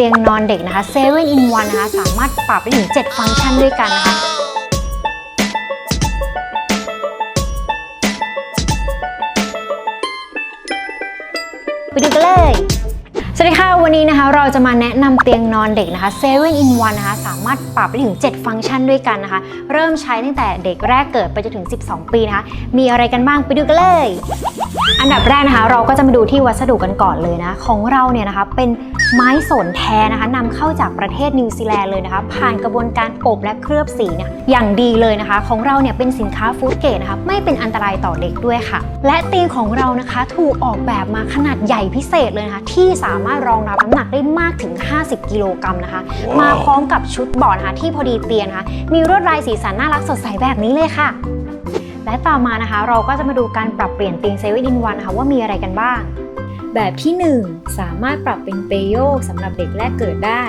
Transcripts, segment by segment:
ตียงนอนเด็กนะคะ7 in 1นะคะ สามารถปรับได้ถึง 7 ฟังก์ชันด้วยกันนะคะไปดูกันเลย วันนี้นะคะเราจะมาแนะนำเตียงนอนเด็กนะคะ7 in 1นะคะสามารถปรับได้ถึง 7 ฟังก์ชันด้วยกันนะคะ เริ่มใช้ตั้งแต่เด็กแรกเกิดไปจนถึง 12 ปีนะคะมีอะไรกันบ้างไปดูกันเลย อันดับแรกนะคะ เราก็จะมาดูที่วัสดุกันก่อนเลยนะของเราเนี่ยนะคะเป็นไม้สนแท้นะคะนำเข้าจากประเทศนิวซีแลนด์เลยนะคะผ่านกระบวนการอบและเคลือบสีเนี่ยอย่างดีเลยนะคะ ของเราเนี่ยเป็นสินค้าฟู้ดเกรดนะคะไม่เป็นอันตรายต่อเด็กด้วยค่ะ และเตียงของเรานะคะถูกออกแบบมาขนาดใหญ่พิเศษเลยนะคะที่สามารถรองรับน้ำหนักได้มากถึง 50 กิโลกรัมนะคะ มาพร้อมกับชุดเบาะนะคะที่พอดีเตียงนะคะ มีลวดลายสีสันน่ารักสดใสแบบนี้เลยค่ะ และต่อมานะคะ เราก็จะมาดูการปรับเปลี่ยนเตียงเซเว่นอินวันนะคะว่ามีอะไรกันบ้าง แบบที่ 1 สามารถปรับเป็นเปโยกสำหรับเด็กแรกเกิดได้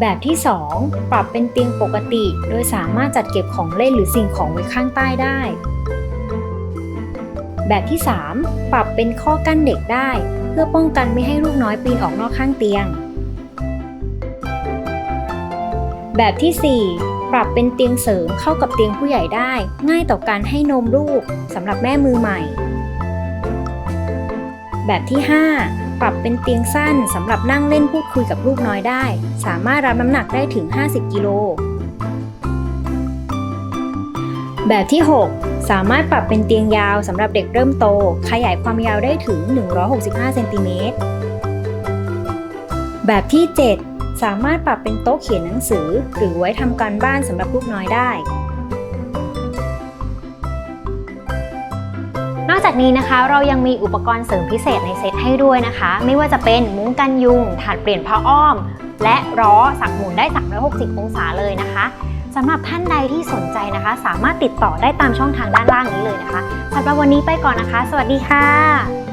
แบบที่ 2 ปรับเป็นเตียงปกติ โดยสามารถจัดเก็บของเล่นหรือสิ่งของไว้ข้างใต้ได้ แบบที่ 3 ปรับเป็นข้อกั้นเด็กได้ เพื่อป้องกันไม่ให้ลูกน้อยปีนออกนอกข้างเตียง แบบที่ 4 ปรับเป็นเตียงเสริมเข้ากับเตียงผู้ใหญ่ได้ ง่ายต่อการให้นมลูกสำหรับแม่มือใหม่ แบบที่ 5 ปรับเป็นเตียงสั้นสำหรับนั่งเล่นพูดคุยกับลูกน้อยได้ สามารถรับน้ำหนักได้ถึง 50 กิโลแบบที่ 6 สามารถปรับเป็นเตียงยาวสำหรับเด็กเริ่มโต ขยายความยาวได้ถึง 165 เซนติเมตร แบบที่ 7 สามารถปรับเป็นโต๊ะเขียนหนังสือ หรือไว้ทำการบ้านสำหรับลูกน้อยได้ นอกจากนี้นะคะเรายังมีอุปกรณ์เสริมพิเศษในเซตให้ด้วยนะคะ ไม่ว่าจะเป็นมุ้งกันยุง ถาดเปลี่ยนผ้าอ้อม และล้อสักหมุนได้ 360 องศาเลยนะคะ สำหรับท่านใดที่สนใจนะคะ สามารถติดต่อได้ตามช่องทางด้านล่างนี้เลยนะคะสำหรับวันนี้ไปก่อนนะคะ สวัสดีค่ะ